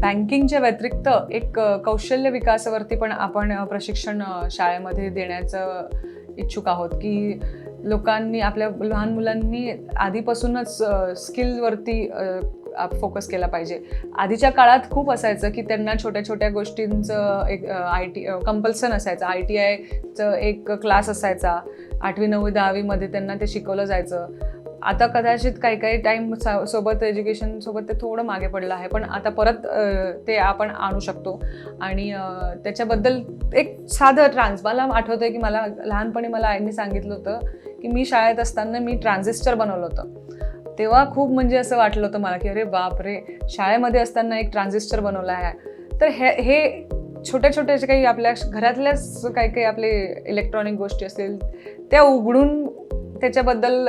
बँकिंगच्या व्यतिरिक्त एक कौशल्य विकासावरती पण आपण प्रशिक्षण शाळेमध्ये देण्याचं इच्छुक आहोत की लोकांनी आपल्या लहान मुलांनी आधीपासूनच स्किलवरती फोकस केला पाहिजे. आधीच्या काळात खूप असायचं की त्यांना छोट्या छोट्या गोष्टींचं एक आय टी कंपल्सन असायचं. आय टी आयचं एक क्लास असायचा. आठवी नववी दहावीमध्ये त्यांना ते शिकवलं जायचं. आता कदाचित काही काही टाईम सोबत एज्युकेशन सोबत ते थोडं मागे पडलं आहे. पण आता परत ते आपण आणू शकतो. आणि त्याच्याबद्दल एक साधं ट्रान्स मला आठवतं आहे की मला लहानपणी मला आईने सांगितलं होतं की मी शाळेत असताना मी ट्रान्झिस्टर बनवलं होतं. तेव्हा खूप म्हणजे असं वाटलं होतं मला की अरे बाप रे शाळेमध्ये असताना एक ट्रान्झिस्टर बनवला आहे. तर हे हे छोट्या छोट्या जे काही आपल्या घरातल्याच काही काही आपले इलेक्ट्रॉनिक गोष्टी असतील त्या उघडून त्याच्याबद्दल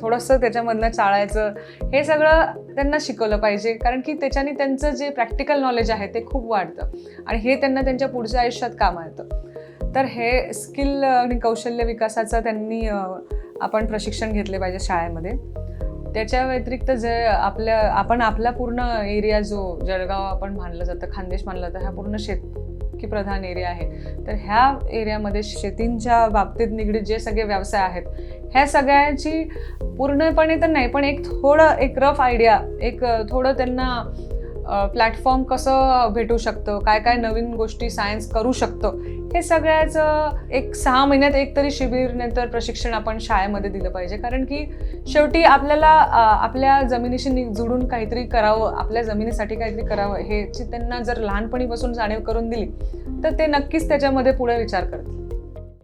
थोडंसं त्याच्यामधनं चाळायचं हे सगळं त्यांना शिकवलं पाहिजे. कारण की त्याच्याने त्यांचं जे प्रॅक्टिकल नॉलेज आहे ते खूप वाढतं. आणि हे त्यांना त्यांच्या पुढच्या आयुष्यात कामा येतं तर हे स्किल आणि कौशल्य विकासाचं त्यांनी आपण प्रशिक्षण घेतले पाहिजे शाळेमध्ये. त्याच्या व्यतिरिक्त जे आपल्या आपण आपला पूर्ण एरिया जो जळगाव आपण मानलं जातं खानदेश मानलं जातं हा पूर्ण शेतकी प्रधान एरिया आहे. तर ह्या एरियामध्ये शेतींच्या बाबतीत निगडीत जे सगळे व्यवसाय आहेत ह्या सगळ्याची पूर्णपणे तर नाही पण एक थोडं एक रफ आयडिया एक थोडं त्यांना प्लॅटफॉर्म कसं भेटू शकतं? काय काय नवीन गोष्टी सायन्स करू शकतं? हे सगळ्याचं एक सहा महिन्यात एक तरी शिबिर नंतर प्रशिक्षण आपण शाळेमध्ये दिलं पाहिजे. कारण की शेवटी आपल्याला आपल्या जमिनीशी जुडून काहीतरी करावं आपल्या जमिनीसाठी काहीतरी करावं ह्याची त्यांना जर लहानपणीपासून जाणीव करून दिली तर ते नक्कीच त्याच्यामध्ये पुढे विचार करतील.